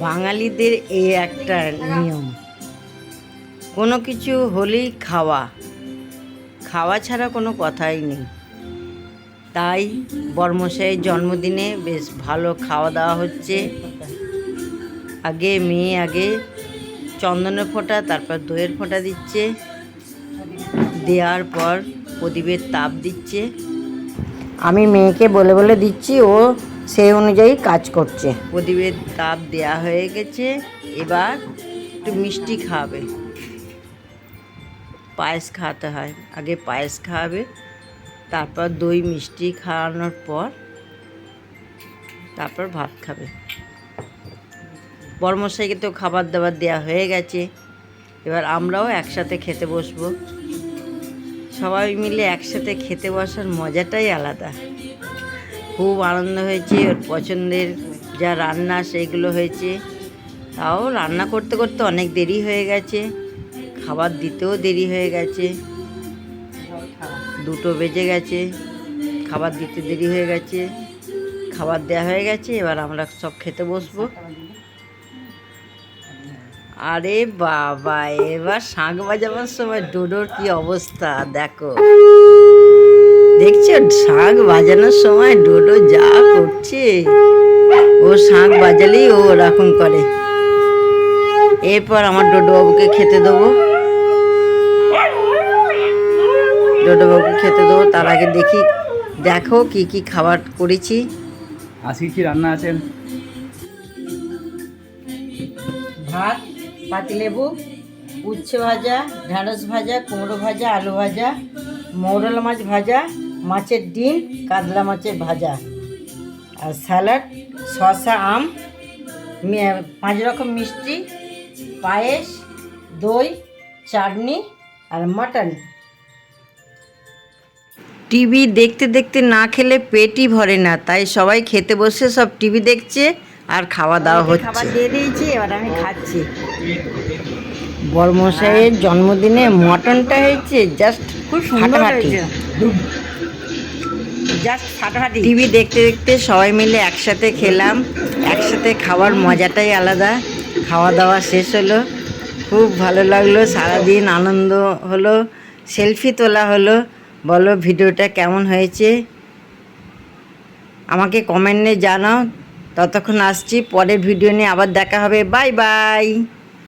বাঙালিদের এই একটা নিয়ম। কোনো কিছু হলেই খাওয়া। খাওয়া ছাড়া কোনো কথাই নেই। তাই বর্মশাইয়ের জন্মদিনে বেশ ভালো খাওয়া দাওয়া হচ্ছে। আগে মেয়ে আগে চন্দনের ফোঁটা, তারপর দইয়ের ফোঁটা দিচ্ছে। দেওয়ার পর প্রদীপের তাপ দিচ্ছে। আমি মেয়েকে বলে বলে দিচ্ছি, ও সেই অনুযায়ী কাজ করছে। প্রদীপের তাপ দেয়া হয়ে গেছে, এবার একটু মিষ্টি খাওয়াবে পায়েস খাওয়াতে হয়, আগে পায়েস খাওয়াবে তারপর দই মিষ্টি খাওয়ানোর পর তারপর ভাত খাবে। বর্মশাইকে তো খাবার দাবার দেওয়া হয়ে গেছে, এবার আমরাও একসাথে খেতে বসবো। সবাই মিলে একসাথে খেতে বসার মজাটাই আলাদা। খুব আনন্দ হয়েছে, ওর পছন্দের যা রান্না সেইগুলো হয়েছে। তাও রান্না করতে করতে অনেক দেরি হয়ে গেছে, খাবার দিতেও দেরি হয়ে গেছে। দুটো বেজে গেছে, খাবার দিতে দেরি হয়ে গেছে, খাবার দেওয়া হয়ে গেছে, এবার আমরা সব খেতে বসবো। আরে বাবা, এবার শাঁখ বাজাবার সময় ডোডোর কি অবস্থা, দেখো। শাঁখ বাজানোর সময় ডোডো যা করছে। ও শাঁখ বাজালেই ও ওরকম করে। এরপর আমার ডোডো বাবুকে খেতে দেবো। ডোডো বাবুকে খেতে দেবো। তার আগে দেখি দেখো কি কি খাবার করেছি। আজকে কি রান্না আছে? ভাত পাতিলেবু উচ্ছে ভাজা ঢ্যাঁড়স ভাজা কুমড়ো ভাজা আলু ভাজা মৌরলা মাছ ভাজা মাছের ডিম কাতলা মাছের ভাজা। আর স্যালাড শসা আম পাঁচ রকম মিষ্টি পায়েস দই চাটনি আর মাটন। টিভি দেখতে দেখতে না খেলে পেটই ভরে না তাই সবাই খেতে বসে সব টিভি দেখছে আর খাওয়া দাওয়া হচ্ছে খাবার দিয়ে দিয়েছি এবার আমি খাচ্ছি। বর্মশাইয়ের জন্মদিনে মটনটা হয়েছে জাস্ট খুব সুন্দর হয়েছে। জাস্ট ফাটাফাটি টিভি দেখতে দেখতে সবাই মিলে একসাথে খেলাম। একসাথে খাওয়ার মজাটাই আলাদা। খাওয়া দাওয়া শেষ হলো। খুব ভালো লাগল, সারাদিন আনন্দ হলো, সেলফি তোলা হলো। বলো ভিডিওটা কেমন হয়েছে? আমাকে কমেন্টে জানাও। ততক্ষণ আসছি, পরের ভিডিও নিয়ে আবার দেখা হবে। Bye bye